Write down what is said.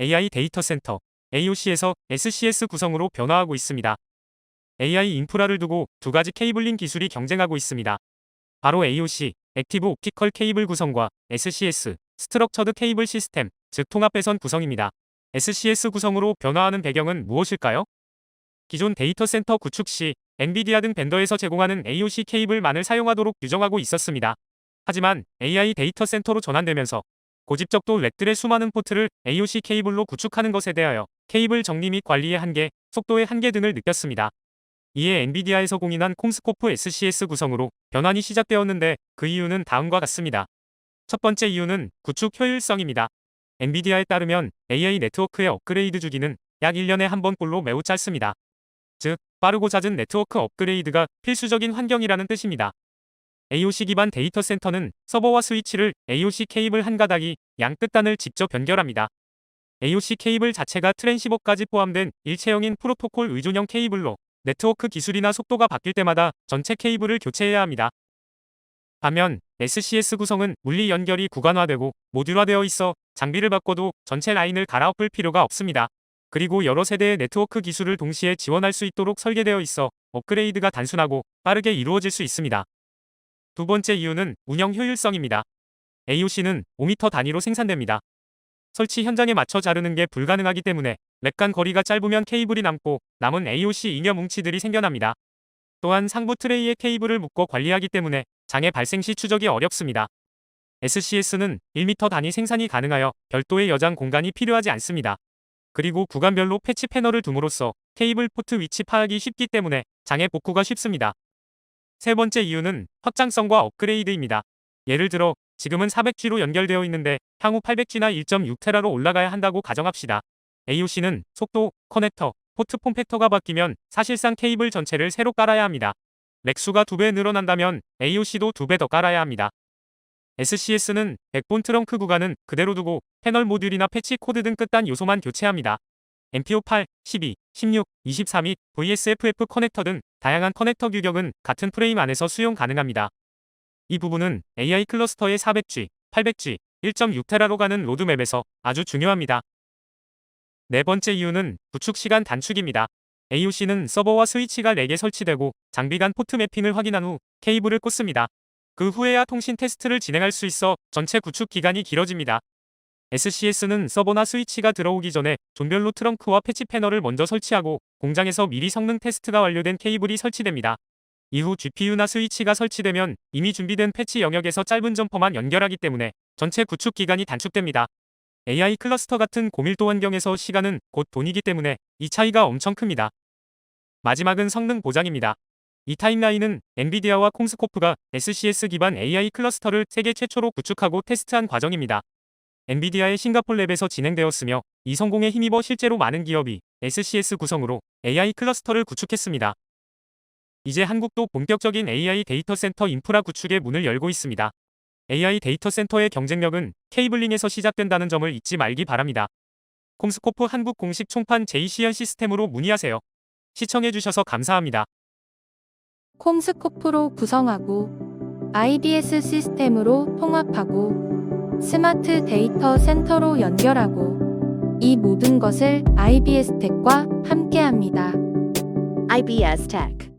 AI 데이터 센터 AOC에서 SCS 구성으로 변화하고 있습니다. AI 인프라를 두고 두 가지 케이블링 기술이 경쟁하고 있습니다. 바로 AOC, 액티브 옵티컬 케이블 구성과 SCS, 스트럭처드 케이블 시스템, 즉 통합 배선 구성입니다. SCS 구성으로 변화하는 배경은 무엇일까요? 기존 데이터 센터 구축 시 엔비디아 등 벤더에서 제공하는 AOC 케이블만을 사용하도록 규정하고 있었습니다. 하지만 AI 데이터 센터로 전환되면서 고집적도 렉들의 수많은 포트를 AOC 케이블로 구축하는 것에 대하여 케이블 정리 및 관리의 한계, 속도의 한계 등을 느꼈습니다. 이에 엔비디아에서 공인한 콩스코프 SCS 구성으로 변환이 시작되었는데 그 이유는 다음과 같습니다. 첫 번째 이유는 구축 효율성입니다. 엔비디아에 따르면 AI 네트워크의 업그레이드 주기는 약 1년에 한 번꼴로 매우 짧습니다. 즉, 빠르고 잦은 네트워크 업그레이드가 필수적인 환경이라는 뜻입니다. AOC 기반 데이터 센터는 서버와 스위치를 AOC 케이블 한 가닥이 양 끝단을 직접 연결합니다. AOC 케이블 자체가 트랜시버까지 포함된 일체형인 프로토콜 의존형 케이블로 네트워크 기술이나 속도가 바뀔 때마다 전체 케이블을 교체해야 합니다. 반면 SCS 구성은 물리 연결이 구간화되고 모듈화되어 있어 장비를 바꿔도 전체 라인을 갈아엎을 필요가 없습니다. 그리고 여러 세대의 네트워크 기술을 동시에 지원할 수 있도록 설계되어 있어 업그레이드가 단순하고 빠르게 이루어질 수 있습니다. 두 번째 이유는 운영 효율성입니다. AOC는 5m 단위로 생산됩니다. 설치 현장에 맞춰 자르는 게 불가능하기 때문에 랩간 거리가 짧으면 케이블이 남고 남은 AOC 잉여 뭉치들이 생겨납니다. 또한 상부 트레이에 케이블을 묶어 관리하기 때문에 장애 발생 시 추적이 어렵습니다. SCS는 1m 단위 생산이 가능하여 별도의 여장 공간이 필요하지 않습니다. 그리고 구간별로 패치 패널을 둠으로써 케이블 포트 위치 파악이 쉽기 때문에 장애 복구가 쉽습니다. 세 번째 이유는 확장성과 업그레이드입니다. 예를 들어 지금은 400G로 연결되어 있는데 향후 800G나 1.6테라로 올라가야 한다고 가정합시다. AOC는 속도, 커넥터, 포트 폼팩터가 바뀌면 사실상 케이블 전체를 새로 깔아야 합니다. 렉수가 2배 늘어난다면 AOC도 2배 더 깔아야 합니다. SCS는 백본 트렁크 구간은 그대로 두고 패널 모듈이나 패치 코드 등 끝단 요소만 교체합니다. MPO 8, 12, 16, 24및 VSFF 커넥터 등 다양한 커넥터 규격은 같은 프레임 안에서 수용 가능합니다. 이 부분은 AI 클러스터의 400G, 800G, 1.6테라로 가는 로드맵에서 아주 중요합니다. 네 번째 이유는 구축 시간 단축입니다. AOC는 서버와 스위치가 4개 설치되고 장비 간 포트 매핑을 확인한 후 케이블을 꽂습니다. 그 후에야 통신 테스트를 진행할 수 있어 전체 구축 기간이 길어집니다. SCS는 서버나 스위치가 들어오기 전에 존별로 트렁크와 패치 패널을 먼저 설치하고 공장에서 미리 성능 테스트가 완료된 케이블이 설치됩니다. 이후 GPU나 스위치가 설치되면 이미 준비된 패치 영역에서 짧은 점퍼만 연결하기 때문에 전체 구축 기간이 단축됩니다. AI 클러스터 같은 고밀도 환경에서 시간은 곧 돈이기 때문에 이 차이가 엄청 큽니다. 마지막은 성능 보장입니다. 이 타임라인은 엔비디아와 콩스코프가 SCS 기반 AI 클러스터를 세계 최초로 구축하고 테스트한 과정입니다. 엔비디아의 싱가폴 랩에서 진행되었으며 이 성공에 힘입어 실제로 많은 기업이 SCS 구성으로 AI 클러스터를 구축했습니다. 이제 한국도 본격적인 AI 데이터 센터 인프라 구축의 문을 열고 있습니다. AI 데이터 센터의 경쟁력은 케이블링에서 시작된다는 점을 잊지 말기 바랍니다. 콤스코프 한국 공식 총판 JCN 시스템으로 문의하세요. 시청해주셔서 감사합니다. 콤스코프로 구성하고 IDS 시스템으로 통합하고 스마트 데이터 센터로 연결하고 이 모든 것을 IBS 텍과 함께합니다. IBS Tech.